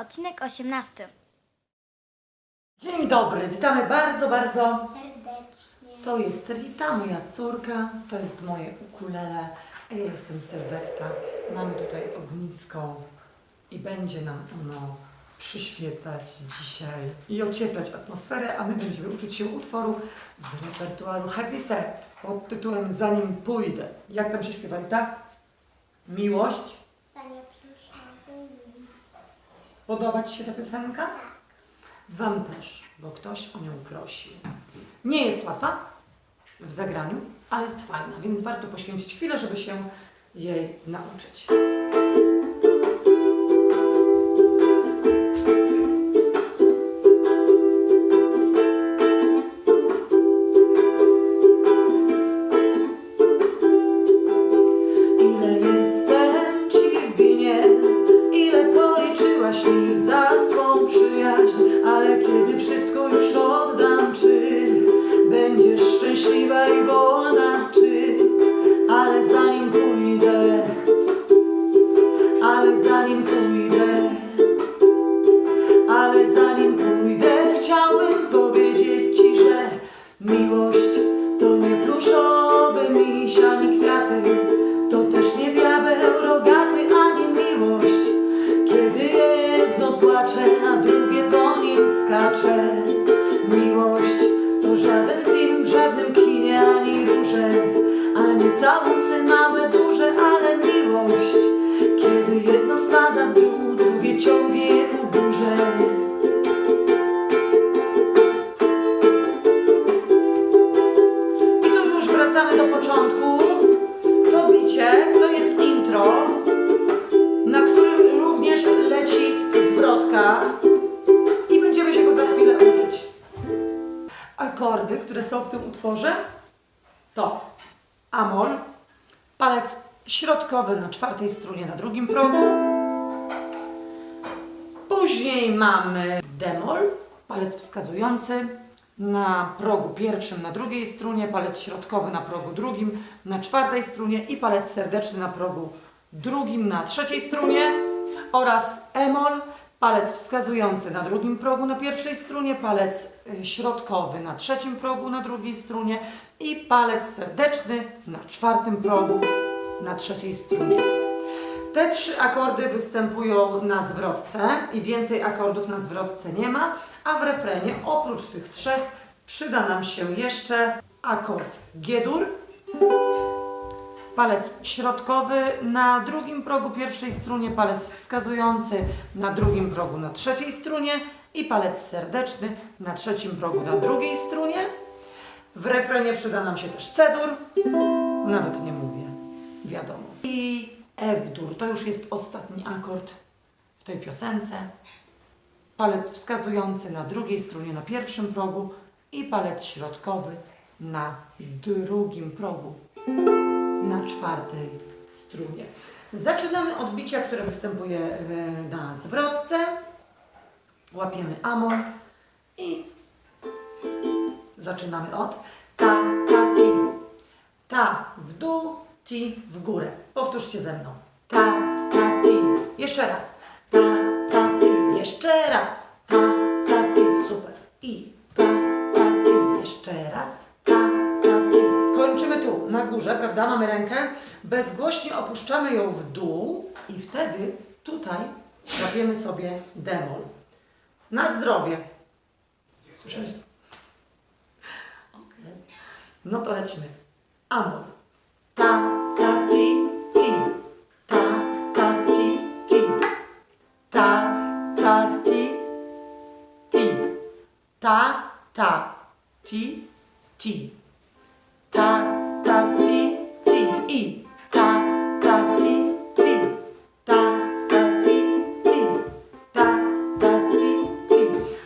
odcinek 18. Dzień dobry, witamy bardzo, bardzo. Serdecznie. To jest Rita, moja córka, to jest moje ukulele, a ja jestem Sylwetka. Mamy tutaj ognisko i będzie nam ono przyświecać dzisiaj i ocieplać atmosferę, a my będziemy uczyć się utworu z repertuaru Happy Set pod tytułem Zanim pójdę. Jak tam się śpiewa, Rita? Miłość. Podoba Ci się ta piosenka? Wam też, bo ktoś o nią prosił. Nie jest łatwa w zagraniu, ale jest fajna, więc warto poświęcić chwilę, żeby się jej nauczyć. I będziemy się go za chwilę uczyć. Akordy, które są w tym utworze to Amol, palec środkowy na czwartej strunie na drugim progu. Później mamy demol, palec wskazujący na progu pierwszym na drugiej strunie, palec środkowy na progu drugim na czwartej strunie i palec serdeczny na progu drugim na trzeciej strunie oraz emol, palec wskazujący na drugim progu na pierwszej strunie, palec y, środkowy na trzecim progu na drugiej strunie i palec serdeczny na czwartym progu na trzeciej strunie. Te trzy akordy występują na zwrotce i więcej akordów na zwrotce nie ma, a w refrenie oprócz tych trzech przyda nam się jeszcze akord G-dur, palec środkowy na drugim progu pierwszej strunie, palec wskazujący na drugim progu na trzeciej strunie i palec serdeczny na trzecim progu na drugiej strunie. W refrenie przyda nam się też C-dur, nawet nie mówię, wiadomo. I F-dur, to już jest ostatni akord w tej piosence. Palec wskazujący na drugiej strunie na pierwszym progu i palec środkowy na drugim progu na czwartej strunie. Zaczynamy od bicia, które występuje na zwrotce. Łapiemy amol i zaczynamy od ta, ta, ti. Ta w dół, ti w górę. Powtórzcie ze mną. Ta, ta, ti. Jeszcze raz. Ta, ta, ti. Jeszcze raz. Ta, ta, ti. Super. I górze, prawda? Mamy rękę. Bezgłośnie opuszczamy ją w dół i wtedy tutaj łapiemy sobie demol. Na zdrowie. Słyszałeś? Okej. No to lecimy. Amor. Ta, ta, ti, ti. Ta, ta, ti, ti. Ta, ta, ti, ti. Ta, ta, ti, ti. I. Ta, ta, ti, ti. Ta, ta, ti, ti. Ta, ta, ti, ti.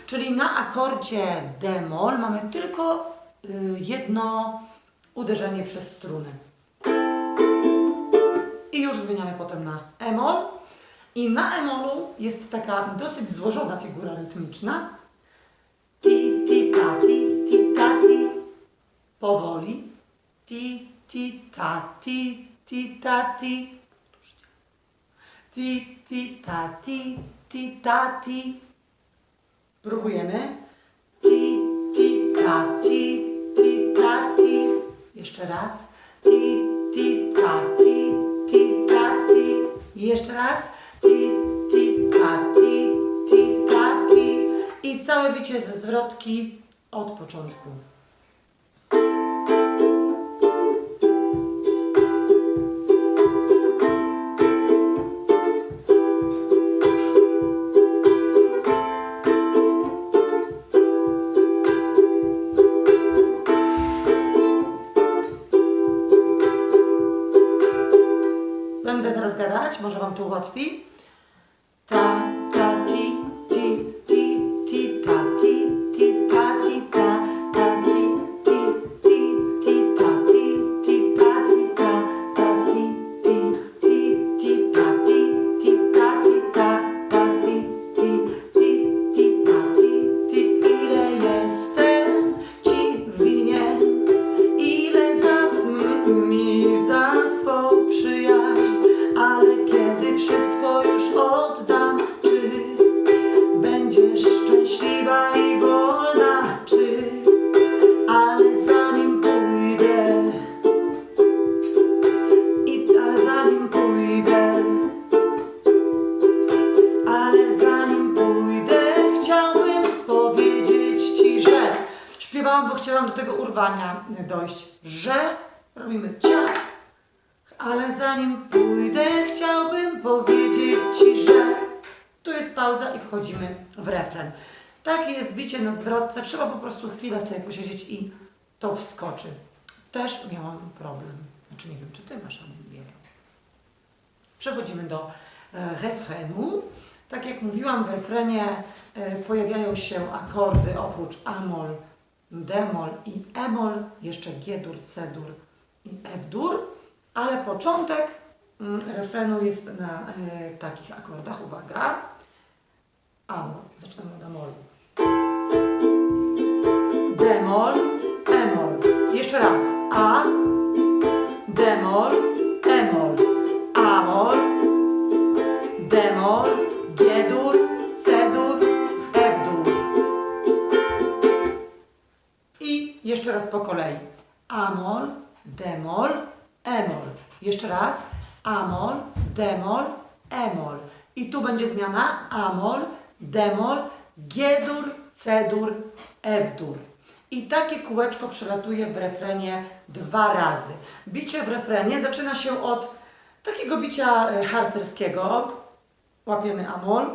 Czyli na akordzie demol mamy tylko y, jedno uderzenie przez struny. I już zmieniamy potem na emol. I na emolu jest taka dosyć złożona figura rytmiczna. Ti, ti, ta, ti, ti, ta, ti. Powoli. Ti, ti, ta, ti, ti, ta, ti. Ti, ti, ta, ti, ti, ta, ti. Próbujemy. Ti, ti, ta, ti, ti, ta, ti. Jeszcze raz. Ti, ti, ta, ti, ti, ta, ti. Jeszcze raz. Ti, ti, ta, ti, ti, ta, ti. I całe bicie ze zwrotki od początku. Ta, śpiewałam, bo chciałam do tego urwania dojść, że robimy ciach, ale zanim pójdę, chciałbym powiedzieć Ci, że tu jest pauza i wchodzimy w refren. Takie jest bicie na zwrotce, trzeba po prostu chwilę sobie posiedzieć i to wskoczy. Też miałam problem. Znaczy nie wiem, czy Ty masz, ale nie. Przechodzimy do e, refrenu. Tak jak mówiłam, w refrenie e, pojawiają się akordy oprócz amol, demol i emol, jeszcze G-dur, C-dur i F-dur, ale początek mm, refrenu jest na e, takich akordach. Uwaga. Amol. Zaczynamy od amolu. Demol, emol. Jeszcze raz. A, demol, jeszcze raz po kolei. Amol, demol, emol. Jeszcze raz. Amol, demol, emol. I tu będzie zmiana amol, demol, G-dur, C-dur, F-dur. I takie kółeczko przelatuje w refrenie dwa razy. Bicie w refrenie zaczyna się od takiego bicia e, harcerskiego. Łapiemy amol.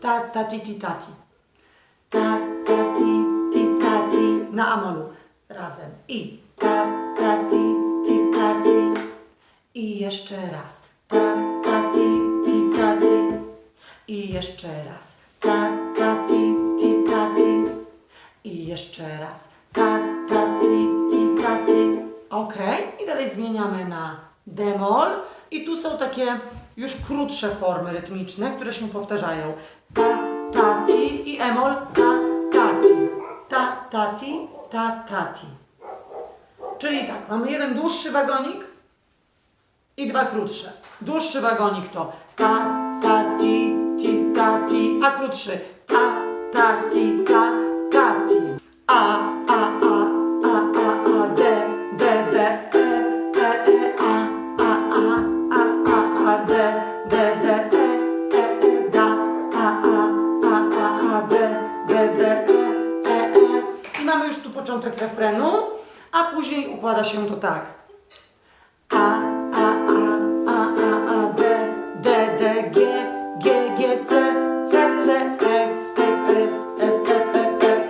Ta, ta, ti, ti, ta, ti. Ta, Na amolu. Razem. I ta, ta, ti, ti, ta, ti. I jeszcze raz. Ta, ta, ti, ti, ta, ti. I jeszcze raz. Ta, ta, ti, ti, ta, ti. I jeszcze raz. Ta, ta, ti, ti, ta, ti. Ok. I dalej zmieniamy na demol. I tu są takie już krótsze formy rytmiczne, które się powtarzają. Ta, ta, ti i emol. Ta. Ta, ta, ti, ta, ta, ti. Czyli tak, mamy jeden dłuższy wagonik i dwa krótsze. Dłuższy wagonik to ta, ta, ti, ti, ta, ti, a krótszy ta, ta, ti, mamy już tu początek refrenu, a później układa się to tak. A, A, A, A, A, A, D, D, D, G, G, G, C, C, C, F, F, F, F, F, F,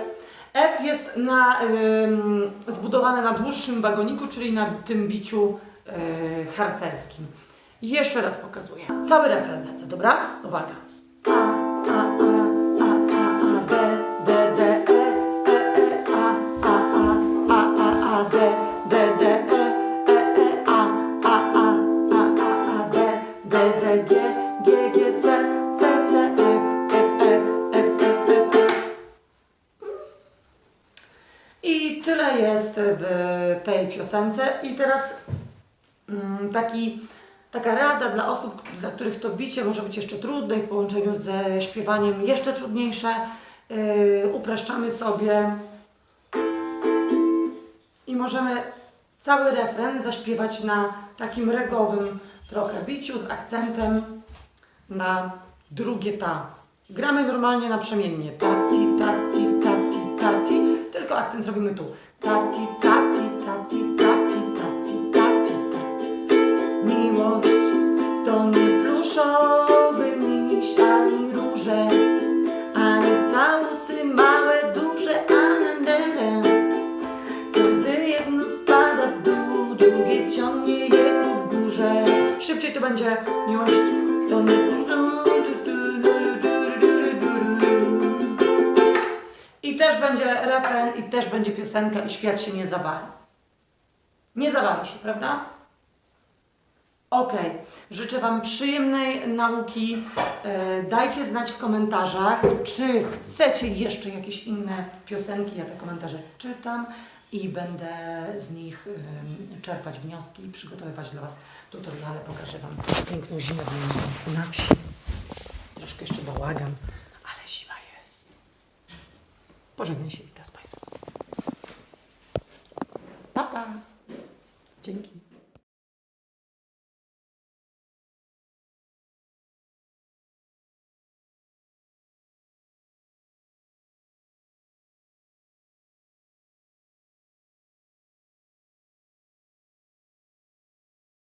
F. Jest na, ym, zbudowane na dłuższym wagoniku, czyli na tym biciu y, harcerskim. Jeszcze raz pokazuję. Cały refren lecę, dobra? Uwaga. I tyle jest w tej piosence. I teraz mm, taki taka rada dla osób, dla których to bicie może być jeszcze trudne i w połączeniu ze śpiewaniem jeszcze trudniejsze. Yy, upraszczamy sobie i możemy cały refren zaśpiewać na takim regowym trochę biciu z akcentem na drugie ta. Gramy normalnie naprzemiennie. Tati, tati, tati. Tylko akcent robimy tu. Tati, tati, tati, tati, tati, tati, tati. Miłość to nie będzie piosenka, i świat się nie zawali. Nie zawali się, prawda? Okej, życzę Wam przyjemnej nauki. E, dajcie znać w komentarzach, czy chcecie jeszcze jakieś inne piosenki. Ja te komentarze czytam i będę z nich czerpać wnioski i przygotowywać dla Was tutoriale. Pokażę Wam piękną zimę na wsi. Troszkę jeszcze bałagan, ale zima jest. Pożegnaj się, witam z Państwem. Pa, pa. Dzięki.